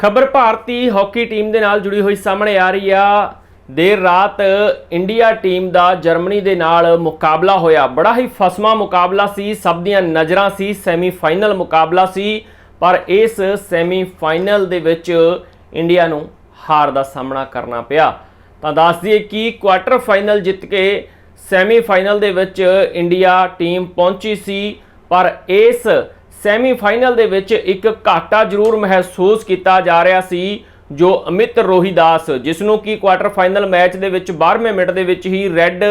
ਖਬਰ ਭਾਰਤੀ hockey team ਦੇ ਨਾਲ ਜੁੜੀ ਹੋਈ ਸਾਹਮਣੇ ਆ ਰਹੀ ਆ। ਦੇਰ ਰਾਤ ਇੰਡੀਆ ਟੀਮ ਦਾ ਜਰਮਨੀ ਦੇ ਨਾਲ ਮੁਕਾਬਲਾ ਹੋਇਆ। ਬੜਾ ਹੀ ਫਸਮਾ ਮੁਕਾਬਲਾ ਸੀ। ਸਭ ਦੀਆਂ ਨਜ਼ਰਾਂ ਸੀ। ਸੈਮੀਫਾਈਨਲ ਮੁਕਾਬਲਾ ਸੀ। ਪਰ ਇਸ ਸੈਮੀਫਾਈਨਲ ਦੇ ਵਿੱਚ ਇੰਡੀਆ ਨੂੰ ਹਾਰ ਦਾ ਸਾਹਮਣਾ ਕਰਨਾ ਪਿਆ। ਤਾਂ ਦੱਸ ਦਈਏ ਕਿ ਕੁਆਟਰ ਫਾਈਨਲ ਜਿੱਤ ਕੇ ਸੈਮੀਫਾਈਨਲ ਦੇ ਵਿੱਚ ਇੰਡੀਆ ਟੀਮ ਪਹੁੰਚੀ ਸੀ। ਪਰ ਇਸ ਸੈਮੀਫਾਈਨਲ ਦੇ ਵਿੱਚ ਇੱਕ ਘਾਟਾ ਜ਼ਰੂਰ ਮਹਿਸੂਸ ਕੀਤਾ ਜਾ ਰਿਹਾ ਸੀ, ਜੋ ਅਮਿਤ ਰੋਹੀਦਾਸ ਜਿਸ ਨੂੰ ਕਿ ਕੁਆਟਰ ਫਾਈਨਲ ਮੈਚ ਦੇ ਵਿੱਚ 12ਵੇਂ ਮਿੰਟ ਦੇ ਵਿੱਚ ਹੀ ਰੈੱਡ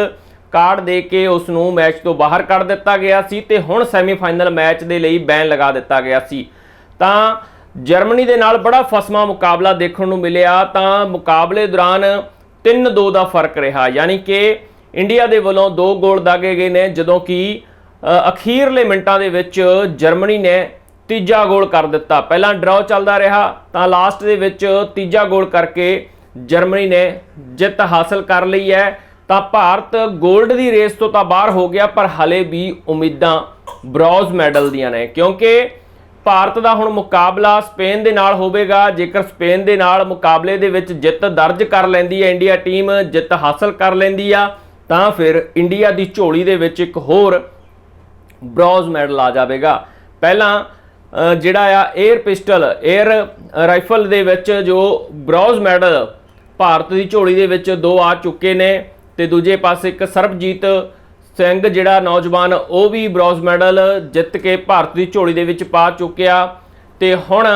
ਕਾਰਡ ਦੇ ਕੇ ਉਸ ਨੂੰ ਮੈਚ ਤੋਂ ਬਾਹਰ ਕੱਢ ਦਿੱਤਾ ਗਿਆ ਸੀ ਤੇ ਹੁਣ ਸੈਮੀਫਾਈਨਲ ਮੈਚ ਦੇ ਲਈ ਬੈਨ ਲਗਾ ਦਿੱਤਾ ਗਿਆ ਸੀ। ਤਾਂ ਜਰਮਨੀ ਦੇ ਨਾਲ ਬੜਾ ਫਸਮਾ ਮੁਕਾਬਲਾ ਦੇਖਣ ਨੂੰ ਮਿਲਿਆ, ਤਾਂ ਮੁਕਾਬਲੇ ਦੌਰਾਨ 3-2 ਦਾ ਫ਼ਰਕ ਰਿਹਾ, ਯਾਨੀ ਕਿ ਇੰਡੀਆ ਦੇ ਵੱਲੋਂ ਦੋ ਗੋਲ ਦਾਗੇ ਗਏ ਨੇ, ਜਦੋਂ ਕਿ ਅਖੀਰਲੇ ਮਿੰਟਾਂ ਦੇ ਵਿੱਚ ਜਰਮਨੀ ਨੇ ਤੀਜਾ ਗੋਲ ਕਰ ਦਿੱਤਾ। ਪਹਿਲਾਂ ਡਰਾਅ ਚੱਲਦਾ ਰਿਹਾ, ਤਾਂ ਲਾਸਟ ਦੇ ਵਿੱਚ ਤੀਜਾ ਗੋਲ ਕਰਕੇ ਜਰਮਨੀ ਨੇ ਜਿੱਤ ਹਾਸਲ ਕਰ ਲਈ ਹੈ। ਤਾਂ ਭਾਰਤ 골ਡ ਦੀ ਰੇਸ ਤੋਂ ਤਾਂ ਬਾਹਰ ਹੋ ਗਿਆ, ਪਰ ਹਲੇ ਵੀ ਉਮੀਦਾਂ ਬ੍ਰੌਂਜ਼ ਮੈਡਲ ਦੀਆਂ ਨੇ। ਕਿਉਂਕਿ ਭਾਰਤ ਦਾ ਹੁਣ ਮੁਕਾਬਲਾ ਸਪੇਨ ਦੇ ਨਾਲ ਹੋਵੇਗਾ। ਜੇਕਰ ਸਪੇਨ ਦੇ ਨਾਲ ਮੁਕਾਬਲੇ ਦੇ ਵਿੱਚ ਜਿੱਤ ਦਰਜ ਕਰ ਲੈਂਦੀ ਹੈ, ਇੰਡੀਆ ਟੀਮ ਜਿੱਤ ਹਾਸਲ ਕਰ ਲੈਂਦੀ ਆ, ਤਾਂ ਫਿਰ ਇੰਡੀਆ ਦੀ ਝੋਲੀ ਦੇ ਵਿੱਚ ਇੱਕ ਹੋਰ ਬ੍ਰੌਂਜ਼ ਮੈਡਲ ਆ ਜਾਵੇਗਾ। ਪਹਿਲਾਂ ਜਿਹੜਾ ਆ 에ਅਰ ਪਿਸਟਲ 에ਅਰ ਰਾਈਫਲ ਦੇ ਵਿੱਚ ਜੋ ਬ੍ਰੌਂਜ਼ ਮੈਡਲ ਭਾਰਤ ਦੀ ਝੋਲੀ ਦੇ ਵਿੱਚ ਦੋ ਆ ਚੁੱਕੇ ਨੇ ਤੇ ਦੂਜੇ ਪਾਸੇ ਇੱਕ ਸਰਬਜੀਤ ਸਿੰਘ ਜਿਹੜਾ ਨੌਜਵਾਨ, ਉਹ ਵੀ ਬ੍ਰੌਂਜ਼ ਮੈਡਲ ਜਿੱਤ ਕੇ ਭਾਰਤ ਦੀ ਝੋਲੀ ਦੇ ਵਿੱਚ ਪਾ ਚੁੱਕਿਆ। ਤੇ ਹੁਣ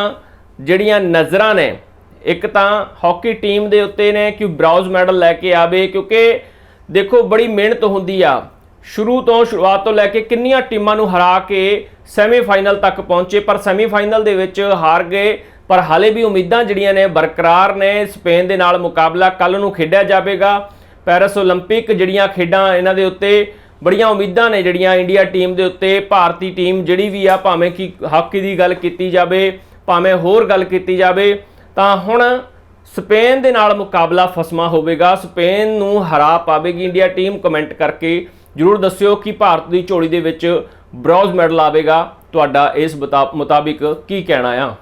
ਜਿਹੜੀਆਂ ਨਜ਼ਰਾਂ ਨੇ, ਇੱਕ ਤਾਂ ਹਾਕੀ ਟੀਮ ਦੇ ਉੱਤੇ ਨੇ ਕਿ ਬ੍ਰੌਂਜ਼ ਮੈਡਲ ਲੈ ਕੇ ਆਵੇ, ਕਿਉਂਕਿ ਦੇਖੋ, ਬੜੀ ਮਿਹਨਤ ਹੁੰਦੀ ਆ। ਸ਼ੁਰੂ ਤੋਂ ਸ਼ੁਰੂਆਤ ਤੋਂ ਲੈ ਕੇ ਕਿੰਨੀਆਂ ਟੀਮਾਂ ਨੂੰ ਹਰਾ ਕੇ ਸੈਮੀਫਾਈਨਲ ਤੱਕ ਪਹੁੰਚੇ ਪਰ ਸੈਮੀਫਾਈਨਲ ਦੇ ਵਿੱਚ ਹਾਰ ਗਏ ਪਰ ਹਾਲੇ ਵੀ ਉਮੀਦਾਂ ਜਿਹੜੀਆਂ ਨੇ ਬਰਕਰਾਰ ਨੇ ਸਪੇਨ ਦੇ ਨਾਲ ਮੁਕਾਬਲਾ ਕੱਲ ਨੂੰ ਖੇਡਿਆ ਜਾਵੇਗਾ ਪੈਰਿਸ 올림픽 ਜਿਹੜੀਆਂ ਖੇਡਾਂ ਇਹਨਾਂ ਦੇ ਉੱਤੇ ਬੜੀਆਂ ਉਮੀਦਾਂ ਨੇ ਜਿਹੜੀਆਂ ਇੰਡੀਆ ਟੀਮ ਦੇ ਉੱਤੇ ਭਾਰਤੀ ਟੀਮ ਜਿਹੜੀ ਵੀ ਆ ਭਾਵੇਂ ਕਿ ਹਾਕੀ ਦੀ ਗੱਲ ਕੀਤੀ ਜਾਵੇ ਭਾਵੇਂ ਹੋਰ ਗੱਲ ਕੀਤੀ ਜਾਵੇ ਤਾਂ ਹੁਣ ਸਪੇਨ ਦੇ ਨਾਲ ਮੁਕਾਬਲਾ ਫਸਮਾ ਹੋਵੇਗਾ ਸਪੇਨ ਨੂੰ ਹਰਾ ਪਾਵੇਗੀ ਇੰਡੀਆ ਟੀਮ ਕਮੈਂਟ ਕਰਕੇ ਜਰੂਰ ਦੱਸਿਓ ਕਿ ਭਾਰਤ ਦੀ ਝੋਲੀ ਦੇ ਵਿੱਚ ਬ੍ਰੌਂਜ਼ ਮੈਡਲ ਆਵੇਗਾ। ਤੁਹਾਡਾ ਇਸ ਬਤਾ- ਮੁਤਾਬਿਕ ਕੀ ਕਹਿਣਾ ਆ?